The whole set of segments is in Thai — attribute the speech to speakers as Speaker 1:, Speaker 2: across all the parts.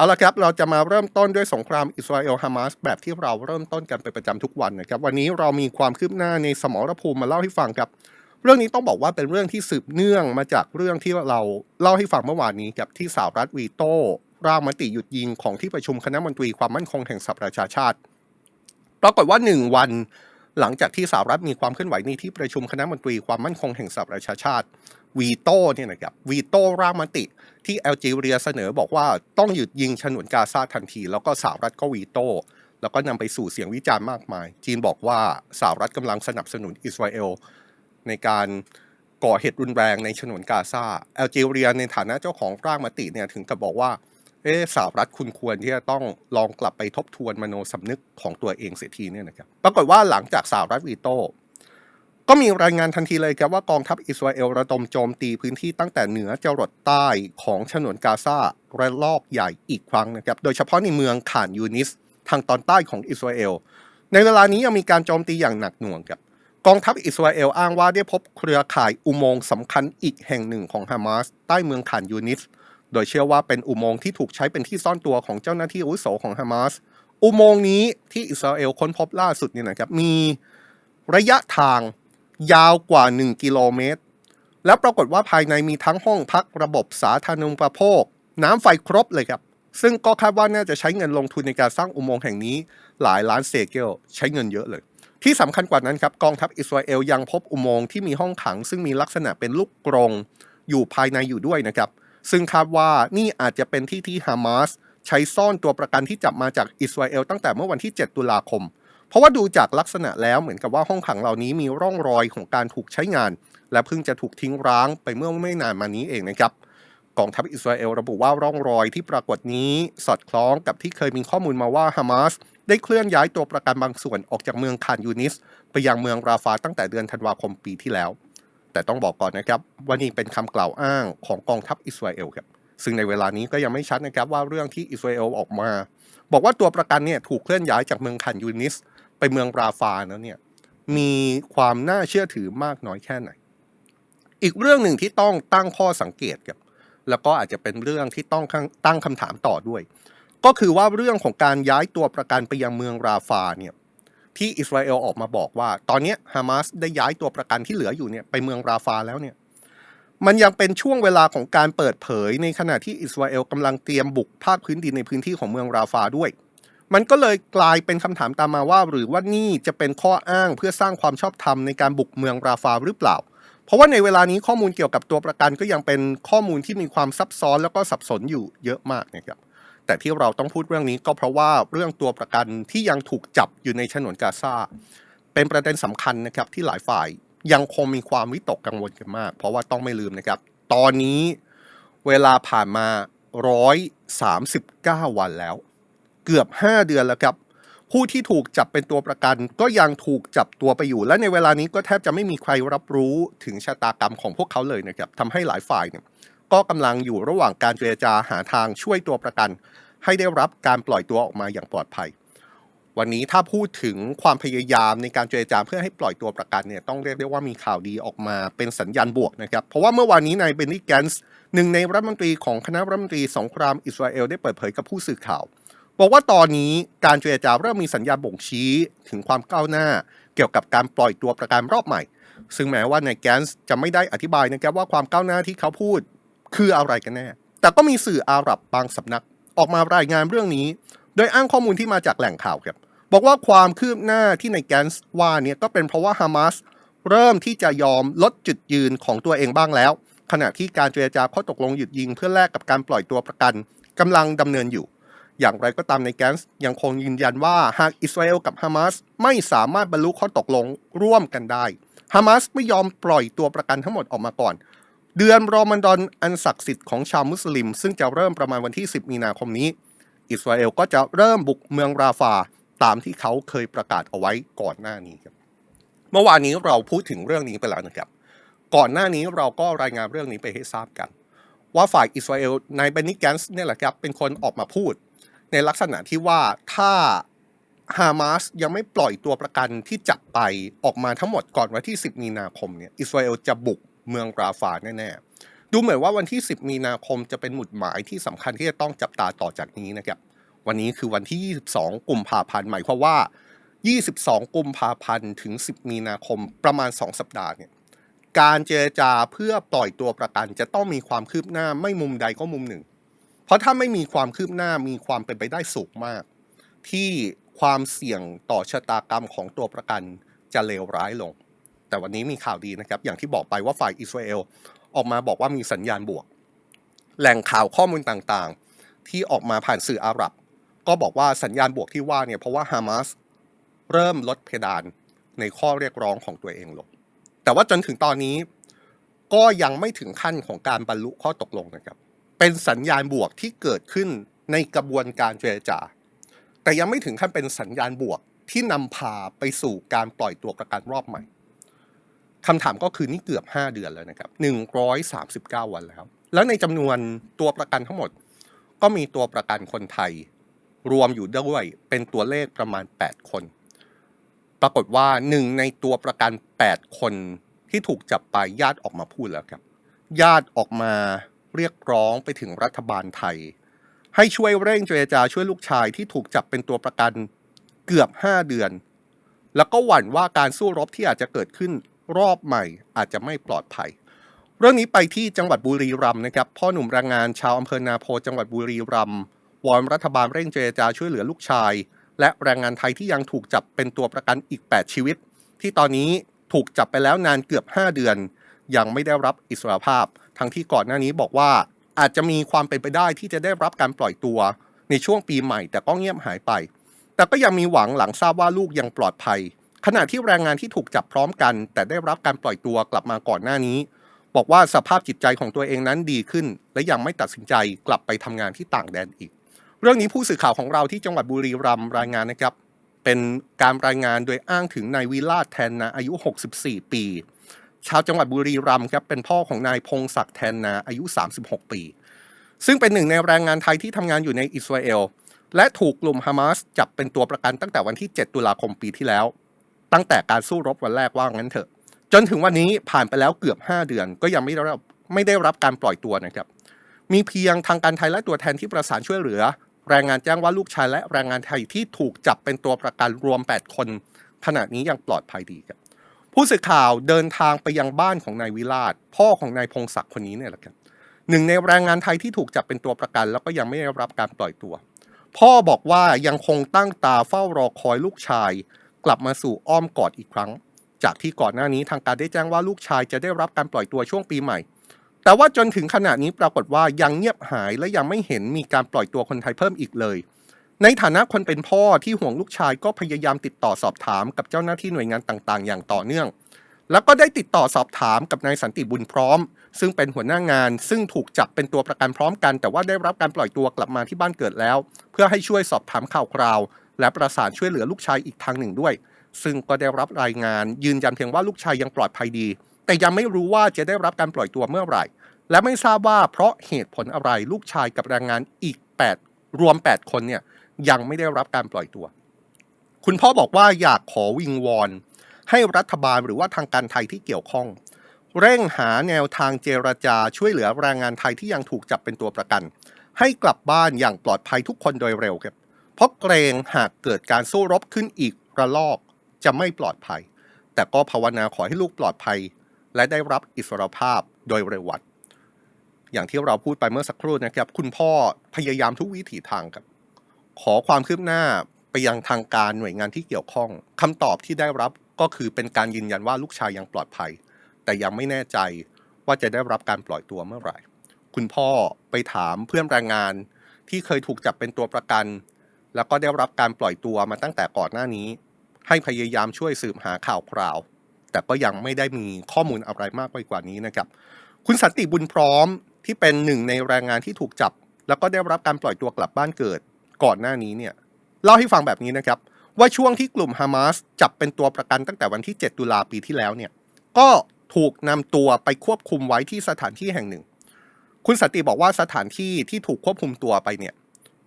Speaker 1: เอาละครับ เราจะมาเริ่มต้นด้วยสงครามอิสราเอลฮามาสแบบที่เราเริ่มต้นกันเป็นประจำทุกวันนะครับ วันนี้เรามีความคืบหน้าในสมรภูมิมาเล่าให้ฟังครับ เรื่องนี้ต้องบอกว่าเป็นเรื่องที่สืบเนื่องมาจากเรื่องที่เราเล่าให้ฟังเมื่อวานนี้กับที่สหรัฐวีโต้ร่างมติหยุดยิงของที่ประชุมคณะมนตรีความมั่นคงแห่งสหประชาชาติ ปรากฏว่าหนึ่งวันหลังจากที่สหรัฐมีความเคลื่อนไหวในที่ประชุมคณะมนตรีความมั่นคงแห่งสหประชาชาติ วีโต้เนี่ยนะครับวีโต้ร่างมติที่แอลจีเรียเสนอบอกว่าต้องหยุดยิงฉนวนกาซาทันที แล้วก็สหรัฐก็วีโต้แล้วก็นำไปสู่เสียงวิจารณ์มากมาย จีนบอกว่าสหรัฐกำลังสนับสนุนอิสราเอลในการก่อเหตุรุนแรงในฉนวนกาซาแอลจีเรียในฐานะเจ้าของร่างมติเนี่ยถึงกับบอกว่าเออสหรัฐคุณควรที่จะต้องลองกลับไปทบทวนมโนสำนึกของตัวเองเสียทีเนี่ยนะครับปรากฏว่าหลังจากสหรัฐวีโต้ ก็มีรายงานทันทีเลยครับว่ากองทัพอิสราเอลระดมโจมตีพื้นที่ตั้งแต่เหนือจรดใต้ของฉนวนกาซาระลอกใหญ่อีกครั้งนะครับ โดยเฉพาะในเมืองข่านยูนิส ทางตอนใต้ของอิสราเอล ในเวลานี้ยังมีการโจมตีอย่างหนักหน่วงครับกองทัพอิสราเอลอ้างว่าได้พบเครือข่ายอุโมงค์สำคัญอีกแห่งหนึ่งของฮามาสใต้เมืองข่านยูนิส โดยเชื่อว่าเป็นอุโมงค์ที่ถูกใช้เป็นที่ซ่อนตัวของเจ้าหน้าที่อาวุโสของฮามาส อุโมงค์นี้ที่อิสราเอลค้นพบล่าสุดนี่นะครับมีระยะทาง ยาวกว่า 1 กิโลเมตร แล้วปรากฏว่าภายในมีทั้งห้องพักระบบสาธารณูปโภค น้ำไฟครบเลยครับ ซึ่งก็คาดว่าน่าจะใช้เงินลงทุนในการสร้างอุโมงค์แห่งนี้ หลายล้านเซเกลใช้เงินเยอะเลย ที่สำคัญกว่านั้นครับกองทัพอิสราเอลยังพบอุโมงค์ที่มีห้องขัง ซึ่งมีลักษณะเป็นลูกกรงอยู่ภายในอยู่ด้วยนะครับ ซึ่งคาดว่านี่อาจจะเป็นที่ที่ฮามาสใช้ซ่อนตัวประกันที่จับมาจากอิสราเอลตั้งแต่เมื่อวันที่ 7 ตุลาคม เพราะว่าดูจากลักษณะแล้วเหมือนกับว่าห้องขังเหล่านี้มีร่องรอยของการถูกใช้งาน และเพิ่งจะถูกทิ้งร้างไปเมื่อไม่นานมานี้เองนะครับกองทัพอิสราเอลระบุว่าร่องรอยที่ปรากฏนี้สอดคล้องกับที่เคยมีข้อมูลมาว่าฮามาสได้เคลื่อนย้ายตัวประกันบางส่วนออกจากเมืองคานยูนิส ไปยังเมืองราฟาตั้งแต่เดือนธันวาคมปีที่แล้ว แต่ต้องบอกก่อนนะครับว่านี่เป็นคำกล่าวอ้างของกองทัพอิสราเอลครับซึ่งในเวลานี้ก็ยังไม่ชัดนะครับว่าเรื่องที่อิสราเอลออกมา บอกว่าตัวประกันเนี่ยถูกเคลื่อนย้ายจากเมืองคันยูนิส ไปเมืองราฟาแล้วเนี่ยมีความน่าเชื่อถือมากน้อยแค่ไหน อีกเรื่องหนึ่งที่ต้องตั้งข้อสังเกตครับ แล้วก็อาจจะเป็นเรื่องที่ต้องตั้งคำถามต่อด้วย ก็คือว่าเรื่องของการย้ายตัวประกันไปยังเมืองราฟาเนี่ยที่อิสราเอลออกมาบอกว่า ตอนนี้ฮามาสได้ย้ายตัวประกันที่เหลืออยู่เนี่ยไปเมืองราฟาแล้วเนี่ยมันยังเป็นช่วงเวลาของการเปิดเผยในขณะที่อิสราเอลกำลังเตรียมบุกภาคพื้นดินในพื้นที่ของเมืองราฟาด้วย มันก็เลยกลายเป็นคำถามตามมาว่า หรือว่านี่จะเป็นข้ออ้างเพื่อสร้างความชอบธรรมในการบุกเมืองราฟาหรือเปล่า เพราะว่าในเวลานี้ข้อมูลเกี่ยวกับตัวประกันก็ยังเป็นข้อมูลที่มีความซับซ้อนแล้วก็สับสนอยู่เยอะมากนะครับแต่ที่เราต้องพูดเรื่องนี้ก็เพราะว่าเรื่องตัวประกันที่ยังถูกจับอยู่ในฉนวนกาซาเป็นประเด็นสำคัญนะครับที่หลายฝ่ายยังคงมีความวิตกกังวลกันมาก เพราะว่าต้องไม่ลืมนะครับ ตอนนี้เวลาผ่านมา 139 วันแล้ว เกือบ 5 เดือนแล้วครับ ผู้ที่ถูกจับเป็นตัวประกัน ก็ยังถูกจับตัวไปอยู่ และในเวลานี้ก็แทบจะไม่มีใครรับรู้ถึงชะตากรรมของพวกเขาเลยนะครับทำให้หลายฝ่ายเนี่ยก็กำลังอยู่ระหว่างการเจรจาหาทางช่วยตัวประกัน ให้ได้รับการปล่อยตัวออกมาอย่างปลอดภัย วันนี้ถ้าพูดถึงความพยายามในการเจรจาเพื่อให้ปล่อยตัวประกันเนี่ยต้องเรียกได้ว่ามีข่าวดีออกมาเป็นสัญญาณบวกนะครับ เพราะว่าเมื่อวานนี้นายเบนนี่แกนส์หนึ่งในรัฐมนตรีของคณะรัฐมนตรีสงครามอิสราเอลได้เปิดเผยกับผู้สื่อข่าว บอกว่าตอนนี้การเจรจาเริ่มมีสัญญาณบ่งชี้ถึงความก้าวหน้า เกี่ยวกับการปล่อยตัวประกันรอบใหม่ ซึ่งแม้ว่านายแกนส์จะไม่ได้อธิบายนะครับว่าความก้าวหน้าที่เขาพูดคืออะไรกันแน่ แต่ก็มีสื่ออาหรับบางสำนักออกมารายงานเรื่องนี้ โดยอ้างข้อมูลที่มาจากแหล่งข่าวครับ บอกว่าความคืบหน้าที่ในแกนส์ว่าเนี่ยก็เป็นเพราะว่าฮามาสเริ่มที่จะยอมลดจุดยืนของตัวเองบ้างแล้ว ขณะที่การเจรจาข้อตกลงหยุดยิงเพื่อแลกกับการปล่อยตัวประกันกำลังดำเนินอยู่ อย่างไรก็ตามในแกนส์ยังคงยืนยันว่าหากอิสราเอลกับฮามาสไม่สามารถบรรลุข้อตกลงร่วมกันได้ฮามาสไม่ยอมปล่อยตัวประกันทั้งหมดออกมาก่อน เดือนรอมฎอนอันศักดิ์สิทธิ์ของชาวมุสลิม ซึ่งจะเริ่มประมาณวันที่ 10 มีนาคมนี้ อิสราเอลก็จะเริ่มบุกเมืองราฟาตามที่เขาเคยประกาศเอาไว้ก่อนหน้านี้ครับ เมื่อวานนี้เราพูดถึงเรื่องนี้ไปแล้วนะครับ ก่อนหน้านี้เราก็รายงานเรื่องนี้ไปให้ทราบกัน ว่าฝ่ายอิสราเอลนายเบนนิแกนส์เนี่ยแหละครับเป็นคนออกมาพูด ในลักษณะที่ว่าถ้าฮามาสยังไม่ปล่อยตัวประกันที่จับไปออกมาทั้งหมดก่อนวันที่ 10 มีนาคมเนี่ยอิสราเอลจะบุกเมืองราฟาแน่ๆ ดูเหมือนว่าวันที่ 10 มีนาคมจะเป็นหมุดหมายที่สำคัญที่จะต้องจับตาต่อจากนี้นะครับ วันนี้คือวันที่ 22 กุมภาพันธ์หมายความว่า 22 กุมภาพันธ์ถึง 10 มีนาคมประมาณ 2 สัปดาห์เนี่ยการเจรจาเพื่อปล่อยตัวประกันจะต้องมีความคืบหน้าไม่มุมใดก็มุมหนึ่ง เพราะถ้าไม่มีความคืบหน้ามีความเป็นไปได้สูงมาก ที่ความเสี่ยงต่อชะตากรรมของตัวประกันจะเลวร้ายลง แต่วันนี้มีข่าวดีนะครับ อย่างที่บอกไปว่าฝ่ายอิสราเอลออกมาบอกว่ามีสัญญาณบวก แหล่งข่าวข้อมูลต่างๆ ที่ออกมาผ่านสื่ออาหรับ ก็บอกว่าสัญญาณบวกที่ว่าเนี่ยเพราะว่าฮามาสเริ่มลดเพดานในข้อเรียกร้องของตัวเองลง แต่ว่าจนถึงตอนนี้ก็ยังไม่ถึงขั้นของการบรรลุข้อตกลงนะครับ เป็นสัญญาณบวกที่เกิดขึ้นในกระบวนการเจรจา แต่ยังไม่ถึงขั้นเป็นสัญญาณบวกที่นำพาไปสู่การปล่อยตัวประกันรอบใหม่คำถามก็คือนี่เกือบ 5 เดือนแล้วนะครับ 139 วันแล้ว แล้วในจำนวนตัวประกันทั้งหมด ก็มีตัวประกันคนไทย รวมอยู่ด้วยเป็นตัวเลขประมาณ 8 คน ปรากฏว่าหนึ่งในตัวประกัน 8 คนที่ถูกจับไปญาติออกมาพูดแล้วครับ ญาติออกมา เรียกร้องไปถึงรัฐบาลไทย ให้ช่วยเร่งเจรจาช่วยลูกชายที่ถูกจับเป็นตัวประกันเกือบ 5 เดือน แล้วก็หวั่นว่าการสู้รบที่อาจจะเกิดขึ้นรอบใหม่อาจจะไม่ปลอดภัย เรื่องนี้ไปที่จังหวัดบุรีรัมย์นะครับ พ่อหนุ่มแรงงานชาวอำเภอนาโพจังหวัดบุรีรัมย์วอนรัฐบาลเร่งเจรจาช่วยเหลือลูกชาย และแรงงานไทยที่ยังถูกจับเป็นตัวประกันอีก 8 ชีวิต ที่ตอนนี้ถูกจับไปแล้วนานเกือบ 5 เดือน ยังไม่ได้รับอิสรภาพ ทั้งที่ก่อนหน้านี้บอกว่าอาจจะมีความเป็นไปได้ที่จะได้รับการปล่อยตัวในช่วงปีใหม่ แต่ก็เงียบหายไป แต่ก็ยังมีหวังหลังทราบว่าลูกยังปลอดภัย ขณะที่แรงงานที่ถูกจับพร้อมกัน แต่ได้รับการปล่อยตัวกลับมาก่อนหน้านี้ บอกว่าสภาพจิตใจของตัวเองนั้นดีขึ้น และยังไม่ตัดสินใจกลับไปทำงานที่ต่างแดนอีก เรื่องนี้ผู้สื่อข่าวของเราที่จังหวัดบุรีรัมย์รายงานนะครับ เป็นการรายงานโดยอ้างถึงนายวิลาศแทนนาอายุ 64 ปี ชาวจังหวัดบุรีรัมย์ครับเป็นพ่อของนายพงศักดิ์แทนนาอายุ 36 ปี ซึ่งเป็นหนึ่งในแรงงานไทยที่ทำงานอยู่ในอิสราเอลและถูกกลุ่มฮามาสจับเป็นตัวประกันตั้งแต่วันที่ 7 ตุลาคมปีที่แล้ว ตั้งแต่การสู้รบวันแรกว่างั้นเถอะ จนถึงวันนี้ผ่านไปแล้วเกือบ 5 เดือน ก็ยังไม่ได้รับไม่ได้รับการปล่อยตัวนะครับ มีเพียงทางการไทยและตัวแทนที่ประสานช่วยเหลือ แรงงานแจ้งว่าลูกชายและแรงงานไทยที่ถูกจับเป็นตัวประกันรวม 8 คนขณะนี้ยังปลอดภัยดีครับ ผู้สื่อข่าวเดินทางไปยังบ้านของนายวิลาศพ่อของนายพงศักดิ์คนนี้เนี่ยแหละครับหนึ่งในแรงงานไทยที่ถูกจับเป็นตัวประกัน แล้วก็ยังไม่ได้รับการปล่อยตัว พ่อบอกว่ายังคงตั้งตาเฝ้ารอคอยลูกชาย กลับมาสู่อ้อมกอดอีกครั้ง จากที่ก่อนหน้านี้ทางการได้แจ้งว่าลูกชายจะได้รับการปล่อยตัวช่วงปีใหม่ แต่ว่าจนถึงขณะนี้ปรากฏว่ายังเงียบหายและยังไม่เห็นมีการปล่อยตัวคนไทยเพิ่มอีกเลย ในฐานะคนเป็นพ่อที่ห่วงลูกชายก็พยายามติดต่อสอบถามกับเจ้าหน้าที่หน่วยงานต่างๆ อย่างต่อเนื่อง แล้วก็ได้ติดต่อสอบถามกับนายสันติบุญพร้อม ซึ่งเป็นหัวหน้างาน ซึ่งถูกจับเป็นตัวประกันพร้อมกัน แต่ว่าได้รับการปล่อยตัวกลับมาที่บ้านเกิดแล้ว เพื่อให้ช่วยสอบถามข่าวคราว และประสานช่วยเหลือลูกชายอีกทางหนึ่งด้วย ซึ่งก็ได้รับรายงาน ยืนยันเพียงว่าลูกชายยังปลอดภัยดี แต่ยังไม่รู้ว่าจะได้รับการปล่อยตัวเมื่อไหร่ และไม่ทราบว่าเพราะเหตุผลอะไรลูกชายกับแรงงานอีก 8 รวม 8 คนเนี่ย ยังไม่ได้รับการปล่อยตัว คุณพ่อบอกว่าอยากขอวิงวอน ให้รัฐบาลหรือว่าทางการไทยที่เกี่ยวข้อง เร่งหาแนวทางเจรจาช่วยเหลือแรงงานไทยที่ยังถูกจับเป็นตัวประกัน ให้กลับบ้านอย่างปลอดภัยทุกคนโดยเร็วครับเพราะเกรงหากเกิดการสู้รบขึ้นอีกระลอกจะไม่ปลอดภัย แต่ก็ภาวนาขอให้ลูกปลอดภัย และได้รับอิสรภาพโดยเร็ววันอย่างที่เราพูดไปเมื่อสักครู่นะครับ คุณพ่อพยายามทุกวิถีทางครับ ขอความคืบหน้าไปยังทางการหน่วยงานที่เกี่ยวข้องคำตอบที่ได้รับก็คือเป็นการยืนยันว่าลูกชายยังปลอดภัย แต่ยังไม่แน่ใจว่าจะได้รับการปล่อยตัวเมื่อไหร่ คุณพ่อไปถามเพื่อนแรงงานที่เคยถูกจับเป็นตัวประกัน แล้วก็ได้รับการปล่อยตัวมาตั้งแต่ก่อนหน้านี้ ให้พยายามช่วยสืบหาข่าวคราว แต่ก็ยังไม่ได้มีข้อมูลอะไรมากไปกว่านี้นะครับ คุณสันติบุญพร้อมที่เป็นหนึ่งในแรงงานที่ถูกจับ แล้วก็ได้รับการปล่อยตัวกลับบ้านเกิด ก่อนหน้านี้เนี่ยเล่าให้ฟังแบบนี้นะครับ ว่าช่วงที่กลุ่มฮามาสจับเป็นตัวประกันตั้งแต่วันที่ 7 ตุลาปีที่แล้วเนี่ยก็ถูกนำตัวไปควบคุมไว้ที่สถานที่แห่งหนึ่ง คุณสันติบอกว่าสถานที่ที่ถูกควบคุมตัวไปเนี่ย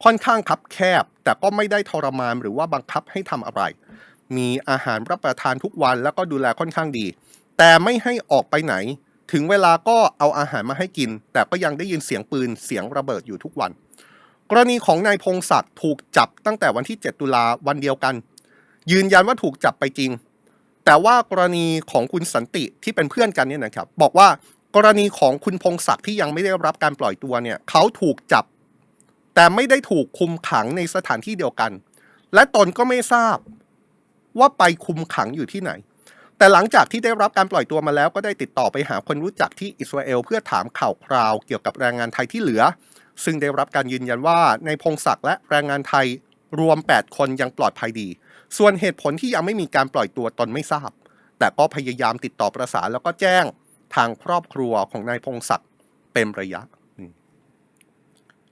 Speaker 1: ค่อนข้างคับแคบ แต่ก็ไม่ได้ทรมานหรือว่าบังคับให้ทำอะไร มีอาหารรับประทานทุกวันแล้วก็ดูแลค่อนข้างดี แต่ไม่ให้ออกไปไหน ถึงเวลาก็เอาอาหารมาให้กิน แต่ก็ยังได้ยินเสียงปืนเสียงระเบิดอยู่ทุกวัน กรณีของนายพงศักดิ์ถูกจับตั้งแต่วันที่ 7 ตุลาวันเดียวกัน ยืนยันว่าถูกจับไปจริง แต่ว่ากรณีของคุณสันติที่เป็นเพื่อนกันเนี่ยนะครับ บอกว่ากรณีของคุณพงศักดิ์ที่ยังไม่ได้รับการปล่อยตัวเนี่ยเขาถูกจับ แต่ไม่ได้ถูกคุมขังในสถานที่เดียวกัน และตนก็ไม่ทราบว่าไปคุมขังอยู่ที่ไหน แต่หลังจากที่ได้รับการปล่อยตัวมาแล้วก็ได้ติดต่อไปหาคนรู้จักที่อิสราเอลเพื่อถามข่าวคราวเกี่ยวกับแรงงานไทยที่เหลือ ซึ่งได้รับการยืนยันว่าในพงศักดิ์และแรงงานไทยรวม 8 คนยังปลอดภัยดี ส่วนเหตุผลที่ยังไม่มีการปล่อยตัวตนไม่ทราบ แต่ก็พยายามติดต่อประสานแล้วก็แจ้งทางครอบครัวของนายพงศักดิ์เป็นระยะ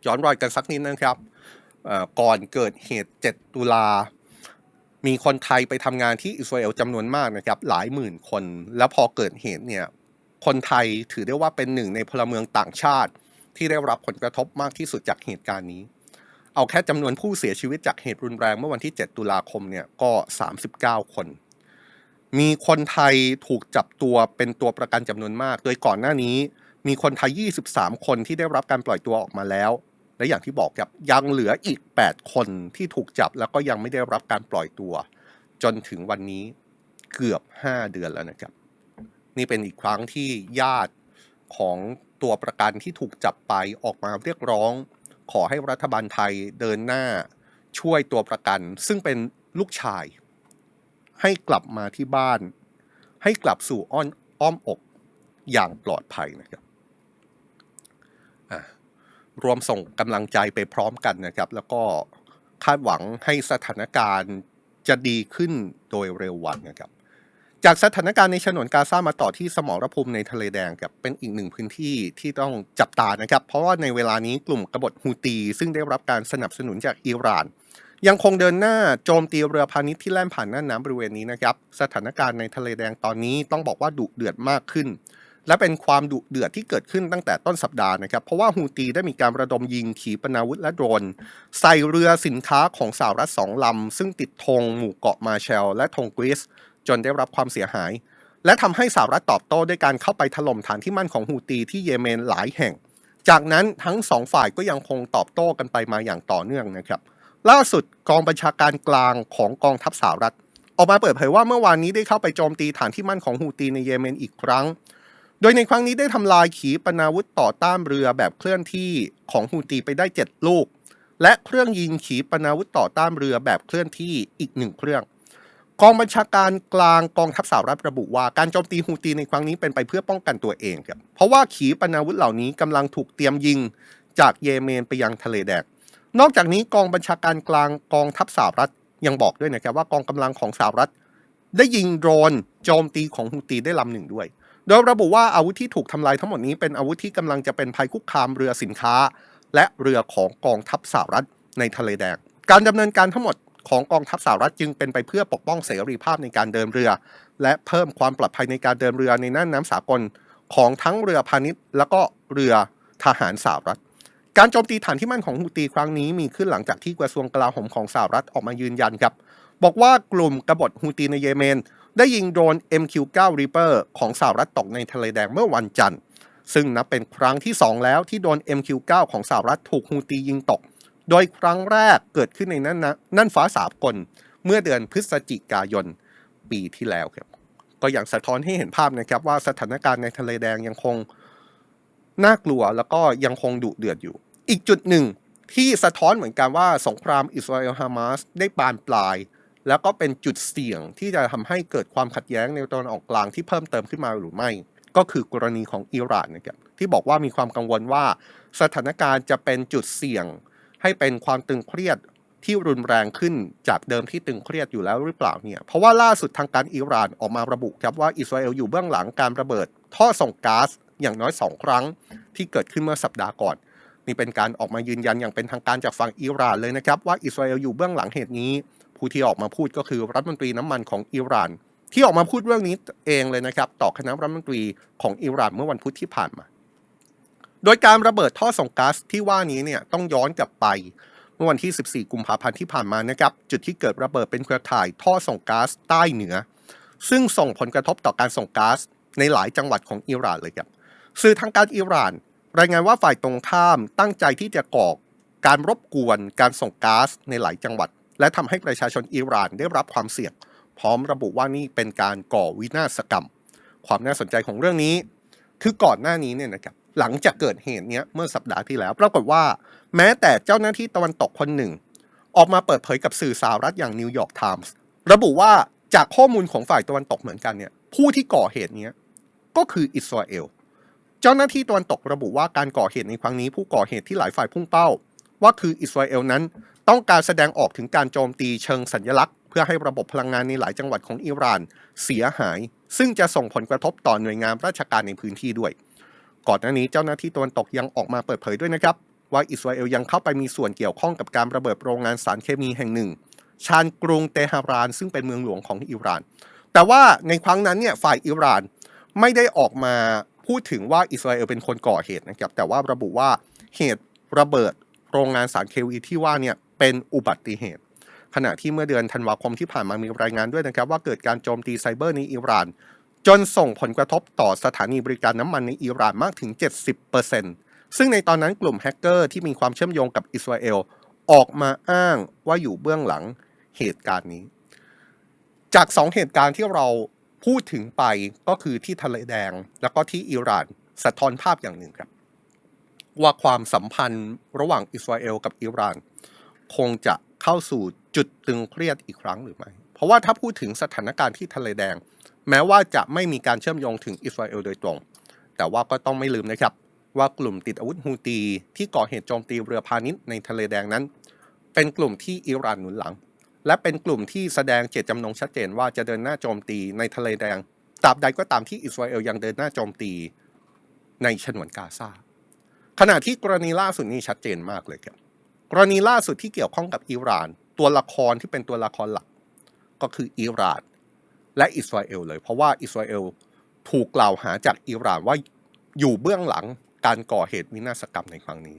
Speaker 1: ย้อนรอยกันสักนิดนะครับก่อนเกิดเหตุ 7 ตุลา มีคนไทยไปทำงานที่อิสราเอลจำนวนมากนะครับ หลายหมื่นคน แล้วพอเกิดเหตุเนี่ย คนไทยถือได้ว่าเป็นหนึ่งในพลเมืองต่างชาติ ที่ได้รับผลกระทบมากที่สุดจากเหตุการณ์นี้ เอาแค่จำนวนผู้เสียชีวิตจากเหตุรุนแรงเมื่อวันที่ 7 ตุลาคมเนี่ยก็ 39 คน มีคนไทยถูกจับตัวเป็นตัวประกันจำนวนมาก โดยก่อนหน้านี้ มีคนไทย 23 คนที่ได้รับการปล่อยตัวออกมาแล้ว และอย่างที่บอกครับยังเหลืออีก 8 คนที่ถูกจับแล้วก็ยังไม่ได้รับการปล่อยตัว จนถึงวันนี้เกือบ 5 เดือนแล้วนะครับ นี่เป็นอีกครั้งที่ญาติของ ตัวประกันที่ถูกจับไปออกมาเรียกร้อง ขอให้รัฐบาลไทยเดินหน้าช่วยตัวประกัน ซึ่งเป็นลูกชาย ให้กลับมาที่บ้าน ให้กลับสู่อ้อนอ้อมอกอย่างปลอดภัยนะครับรวมส่งกำลังใจไปพร้อมกันนะครับ แล้วก็คาดหวังให้สถานการณ์จะดีขึ้นโดยเร็ววันนะครับ จากสถานการณ์ในฉนวนกาซามาต่อที่สมรภูมิในทะเลแดงครับเป็นอีกหนึ่งพื้นที่ที่ต้องจับตานะครับ เพราะว่าในเวลานี้กลุ่มกบฏฮูตี ซึ่งได้รับการสนับสนุนจากอิหร่าน ยังคงเดินหน้าโจมตีเรือพาณิชย์ที่แล่นผ่านน่านน้ำบริเวณนี้นะครับ สถานการณ์ในทะเลแดงตอนนี้ต้องบอกว่าดุเดือดมากขึ้น และเป็นความดุเดือดที่เกิดขึ้นตั้งแต่ต้นสัปดาห์นะครับ เพราะว่าฮูตีได้มีการระดมยิงขีปนาวุธและโดรนใส่เรือสินค้าของสหรัฐสองลำซึ่งติดธงหมู่เกาะมาแชล และธงกรีซ จนได้รับความเสียหาย และทำให้สหรัฐตอบโต้ด้วยการเข้าไปถล่มฐานที่มั่นของฮูตีที่เยเมนหลายแห่ง จากนั้นทั้งสองฝ่ายก็ยังคงตอบโต้กันไปมาอย่างต่อเนื่องนะครับ ล่าสุดกองบัญชาการกลางของกองทัพสหรัฐ ออกมาเปิดเผยว่าเมื่อวานนี้ได้เข้าไปโจมตีฐานที่มั่นของฮูตีในเยเมนอีกครั้ง โดยในครั้งนี้ได้ทำลายขีปนาวุธต่อต้านเรือแบบเคลื่อนที่ของฮูตีไปได้ 7 ลูกและเครื่องยิงขีปนาวุธต่อต้านเรือแบบเคลื่อนที่อีกหนึ่งเครื่อง กองบัญชาการกลางกองทัพสหรัฐระบุว่าการโจมตีฮูตีในครั้งนี้เป็นไปเพื่อป้องกันตัวเองครับ เพราะว่าขีปนาวุธเหล่านี้กำลังถูกเตรียมยิงจากเยเมนไปยังทะเลแดงนอกจากนี้กองบัญชาการกลางกองทัพสหรัฐยังบอกด้วยนะครับว่ากองกำลังของสหรัฐ ได้ยิงโดรนโจมตีของฮูตีได้ลำหนึ่งด้วย โดยระบุว่าอาวุธที่ถูกทำลายทั้งหมดนี้เป็นอาวุธที่กำลังจะเป็นภัยคุกคามเรือสินค้า และเรือของกองทัพสหรัฐในทะเลแดง การดำเนินการทั้งหมด ของกองทัพสหรัฐจึงเป็นไปเพื่อปกป้องเสรีภาพในการเดินเรือ และเพิ่มความปลอดภัยในการเดินเรือในน่านน้ำสากลของทั้งเรือพาณิชย์แล้วก็เรือทหารสหรัฐ การโจมตีฐานที่มั่นของฮูตีครั้งนี้มีขึ้นหลังจากที่กระทรวงกลาโหมของสหรัฐออกมายืนยันครับ บอกว่ากลุ่มกบฏฮูตีในเยเมน ได้ยิงโดรน MQ9 Reaper ของสหรัฐตกในทะเลแดงเมื่อวันจันทร์ ซึ่งนับเป็นครั้งที่ 2 แล้วที่โดรน MQ9 ของสหรัฐถูกฮูตียิงตก โดยครั้งแรกเกิดขึ้นในน่านนะน่นฟ้าสากลเมื่อเดือนพฤศจิกายนปีที่แล้วครับก็อย่างสะท้อนให้เห็นภาพนะครับว่าสถานการณ์ในทะเลแดงยังคงน่ากลัวแล้วก็ยังคงดุเดือดอยู่ อีกจุดหนึ่งที่สะท้อนเหมือนกันว่าสงครามอิสราเอลฮามาสได้บานปลาย แล้วก็เป็นจุดเสี่ยงที่จะทำให้เกิดความขัดแย้งในตะวันออกกลางที่เพิ่มเติมขึ้นมาหรือไม่ ก็คือกรณีของอิหร่านนะครับที่บอกว่ามีความกังวลว่าสถานการณ์จะเป็นจุดเสี่ยง ให้เป็นความตึงเครียดที่รุนแรงขึ้นจากเดิมที่ตึงเครียดอยู่แล้วหรือเปล่าเนี่ย เพราะว่าล่าสุดทางการอิหร่านออกมาระบุครับว่าอิสราเอลอยู่เบื้องหลังการระเบิด ท่อส่งก๊าซอย่างน้อยสองครั้งที่เกิดขึ้นเมื่อสัปดาห์ก่อน นี่เป็นการออกมายืนยันอย่างเป็นทางการจากฝั่งอิหร่านเลยนะครับ ว่าอิสราเอลอยู่เบื้องหลังเหตุนี้ ผู้ที่ออกมาพูดก็คือรัฐมนตรีน้ำมันของอิหร่าน ที่ออกมาพูดเรื่องนี้เองเลยนะครับ ต่อคณะรัฐมนตรีของอิหร่านเมื่อวันพุธที่ผ่านมา โดยการระเบิดท่อส่งก๊าซที่ว่านี้เนี่ยต้องย้อนกลับไป เมื่อวันที่ 14 กุมภาพันธ์ที่ผ่านมานะครับจุดที่เกิดระเบิดเป็นเครือข่ายท่อส่งก๊าซใต้เหนือ ซึ่งส่งผลกระทบต่อการส่งก๊าซในหลายจังหวัดของอิหร่านเลยครับสื่อทางการอิหร่าน รายงานว่าฝ่ายตรงข้ามตั้งใจที่จะก่อการรบกวนการส่งก๊าซในหลายจังหวัด และทำให้ประชาชนอิหร่านได้รับความเสี่ยง พร้อมระบุว่านี่เป็นการก่อวินาศกรรม ความน่าสนใจของเรื่องนี้ คือก่อนหน้านี้เนี่ยนะครับ หลังจากเกิดเหตุเนี้ยเมื่อสัปดาห์ที่แล้วปรากฏว่า แม้แต่เจ้าหน้าที่ตะวันตกคนหนึ่ง ออกมาเปิดเผยกับสื่อสหรัฐอย่างนิวยอร์กไทมส์ระบุว่าจากข้อมูลของฝ่ายตะวันตกเหมือนกันเนี่ยผู้ที่ก่อเหตุเนี้ยก็คืออิสราเอลเจ้าหน้าที่ตะวันตกระบุว่าการก่อเหตุในครั้งนี้ ผู้ก่อเหตุที่หลายฝ่ายพุ่งเป้า ว่าคืออิสราเอลนั้นต้องการแสดงออกถึงการโจมตีเชิงสัญลักษณ์ เพื่อให้ระบบพลังงานในหลายจังหวัดของอิหร่าน เสียหาย ซึ่งจะส่งผลกระทบต่อหน่วยงานราชการในพื้นที่ด้วย ก่อนหน้านี้เจ้าหน้าที่ตะวันตกยังออกมาเปิดเผยด้วยนะครับ ว่าอิสราเอลยังเข้าไปมีส่วนเกี่ยวข้องกับการระเบิดโรงงานสารเคมีแห่งหนึ่ง ชานกรุงเตหะราน ซึ่งเป็นเมืองหลวงของอิหร่าน แต่ว่าในครั้งนั้นเนี่ยฝ่ายอิหร่านไม่ได้ออกมาพูดถึงว่าอิสราเอลเป็นคนก่อเหตุนะครับ แต่ว่าระบุว่าเหตุระเบิดโรงงานสารเคมีที่ว่าเนี่ยเป็นอุบัติเหตุ ขณะที่เมื่อเดือนธันวาคมที่ผ่านมามีรายงานด้วยนะครับ ว่าเกิดการโจมตีไซเบอร์ในอิหร่าน จนส่งผลกระทบต่อสถานีบริการน้ำมันในอิหร่านมากถึง 70%ซึ่งในตอนนั้นกลุ่มแฮกเกอร์ที่มีความเชื่อมโยงกับอิสราเอลออกมาอ้างว่าอยู่เบื้องหลังเหตุการณ์นี้ จากสองเหตุการณ์ที่เราพูดถึงไปก็คือที่ทะเลแดง แล้วก็ที่อิหร่านสะท้อนภาพอย่างหนึ่งครับ ว่าความสัมพันธ์ระหว่างอิสราเอลกับอิหร่าน คงจะเข้าสู่จุดตึงเครียดอีกครั้งหรือไม่ เพราะว่าถ้าพูดถึงสถานการณ์ที่ทะเลแดง แม้ว่าจะไม่มีการเชื่อมโยงถึงอิสราเอลโดยตรง แต่ว่าก็ต้องไม่ลืมนะครับว่ากลุ่มติดอาวุธฮูตีที่ก่อเหตุโจมตีเรือพาณิชย์ในทะเลแดงนั้น เป็นกลุ่มที่อิหร่านหนุนหลัง และเป็นกลุ่มที่แสดงเจตจำนงชัดเจนว่าจะเดินหน้าโจมตีในทะเลแดงตราบใดก็ตามที่อิสราเอลยังเดินหน้าโจมตีในฉนวนกาซาขณะที่กรณีล่าสุดนี้ชัดเจนมากเลยครับกรณีล่าสุดที่เกี่ยวข้องกับอิหร่าน ตัวละครที่เป็นตัวละครหลัก ก็คืออิหร่าน และอิสราเอลเลย เพราะว่าอิสราเอลถูกกล่าวหาจากอิหร่านว่าอยู่เบื้องหลังการก่อเหตุวินาศกรรมในครั้งนี้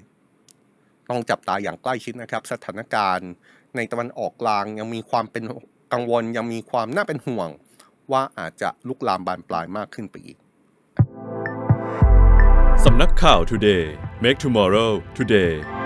Speaker 1: ต้องจับตาอย่างใกล้ชิดนะครับ สถานการณ์ในตะวันออกกลางยังมีความเป็นกังวลยังมีความน่าเป็นห่วง ว่าอาจจะลุกลามบานปลายมากขึ้นไปอีก
Speaker 2: สำนักข่าว Today Make Tomorrow Today